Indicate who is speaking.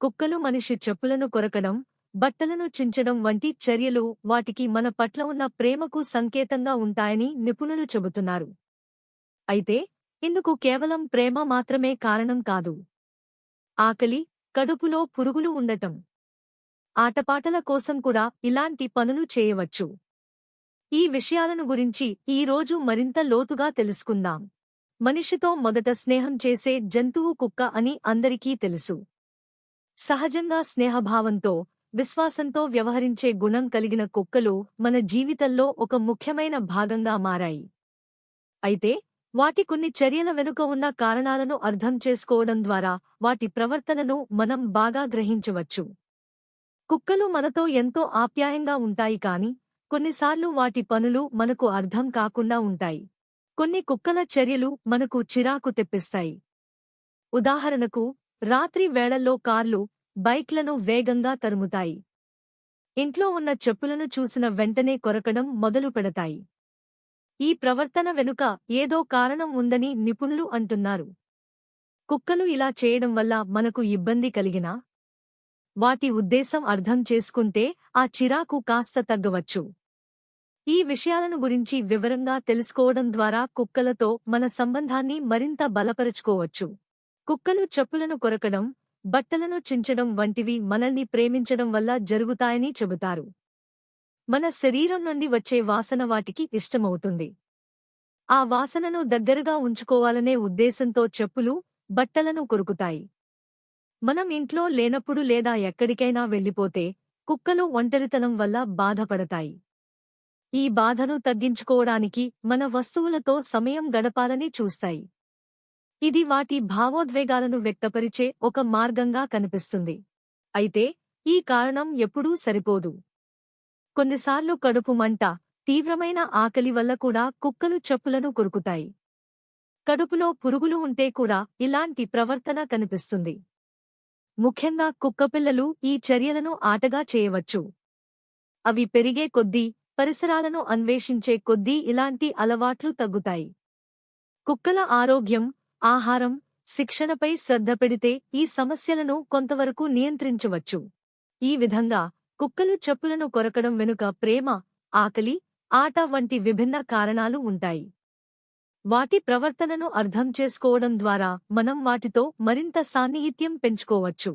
Speaker 1: కుక్కలు మనిషి చెప్పులను కొరకడం బట్టలను చించడం వంటి చర్యలు వాటికి మన పట్ల ఉన్న ప్రేమకు సంకేతంగా ఉంటాయని నిపుణులు చెబుతున్నారు. అయితే ఇందుకు కేవలం ప్రేమ మాత్రమే కారణం కాదు. ఆకలి కడుపులో పురుగులు ఉండటం. ఆటపాటల కోసం కూడా ఇలాంటి పనులు చేయవచ్చు. ఈ విషయాలను గురించి ఈరోజు మరింత లోతుగా తెలుసుకుందాం. మనిషితో మొదట స్నేహం చేసే జంతువు కుక్క అని అందరికీ తెలుసు. సహజంగా స్నేహభావంతో విశ్వాసంతో వ్యవహరించే గుణం కలిగిన కుక్కలు మన జీవితంలో ఒక ముఖ్యమైన భాగంగా మారాయి. అయితే వాటి కొన్ని చర్యల వెనుక ఉన్న కారణాలను అర్థం చేసుకోవడం ద్వారా వాటి ప్రవర్తనను మనం బాగా గ్రహించవచ్చు. కుక్కలు మనతో ఎంతో ఆప్యాయంగా ఉంటాయి కాని కొన్నిసార్లు వాటి పనులు మనకు అర్థం కాకుండా ఉంటాయి. కొన్ని కుక్కల చర్యలు మనకు చిరాకు తెప్పిస్తాయి. ఉదాహరణకు రాత్రి వేళల్లో కార్లు బైక్లను వేగంగా తరుముతాయి. ఇంట్లో ఉన్న చెప్పులను చూసిన వెంటనే కొరకడం మొదలు పెడతాయి. ఈ ప్రవర్తన వెనుక ఏదో కారణం ఉందని నిపుణులు అంటున్నారు. కుక్కలు ఇలా చేయడం వల్ల మనకు ఇబ్బంది కలిగినా? వాటి ఉద్దేశం అర్థం చేసుకుంటే ఆ చిరాకు కాస్త తగ్గవచ్చు. ఈ విషయాలను గురించి వివరంగా తెలుసుకోవడం ద్వారా కుక్కలతో మన సంబంధాన్ని మరింత బలపరుచుకోవచ్చు. కుక్కలు చెప్పులను కొరకడం బట్టలను చించడం వంటివి మనల్ని ప్రేమించడం వల్ల జరుగుతాయని చెబుతారు. మన శరీరం నుండి వచ్చే వాసన వాటికి ఇష్టమవుతుంది. ఆ వాసనను దగ్గరగా ఉంచుకోవాలనే ఉద్దేశంతో చెప్పులు బట్టలను కొరుకుతాయి. మనం ఇంట్లో లేనప్పుడు లేదా ఎక్కడికైనా వెళ్ళిపోతే కుక్కలు ఒంటరితనం వల్ల బాధపడతాయి. ఈ బాధను తగ్గించుకోవడానికి మన వస్తువులతో సమయం గడపాలని చూస్తాయి. ఇది వాటి భావోద్వేగాలను వ్యక్తపరిచే ఒక మార్గంగా కనిపిస్తుంది. అయితే ఈ కారణం ఎప్పుడూ సరిపోదు. కొన్నిసార్లు కడుపు మంట తీవ్రమైన ఆకలి వల్ల కూడా కుక్కలు చెప్పులను కొరుకుతాయి. కడుపులో పురుగులు ఉంటే కూడా ఇలాంటి ప్రవర్తన కనిపిస్తుంది. ముఖ్యంగా కుక్కపిల్లలు ఈ చర్యలను ఆటగా చేయవచ్చు. అవి పెరిగే కొద్దీ పరిసరాలను అన్వేషించే కొద్దీ ఇలాంటి అలవాట్లు తగ్గుతాయి. కుక్కల ఆరోగ్యం ఆహారం శిక్షణపై శ్రద్ధ పెడితే ఈ సమస్యలను కొంతవరకు నియంత్రించవచ్చు. ఈ విధంగా కుక్కలు చెప్పులను కొరకడం వెనుక ప్రేమ ఆకలి ఆట వంటి విభిన్న కారణాలు ఉంటాయి. వాటి ప్రవర్తనను అర్థం చేసుకోవడం ద్వారా మనం వాటితో మరింత సాన్నిహిత్యం పెంచుకోవచ్చు.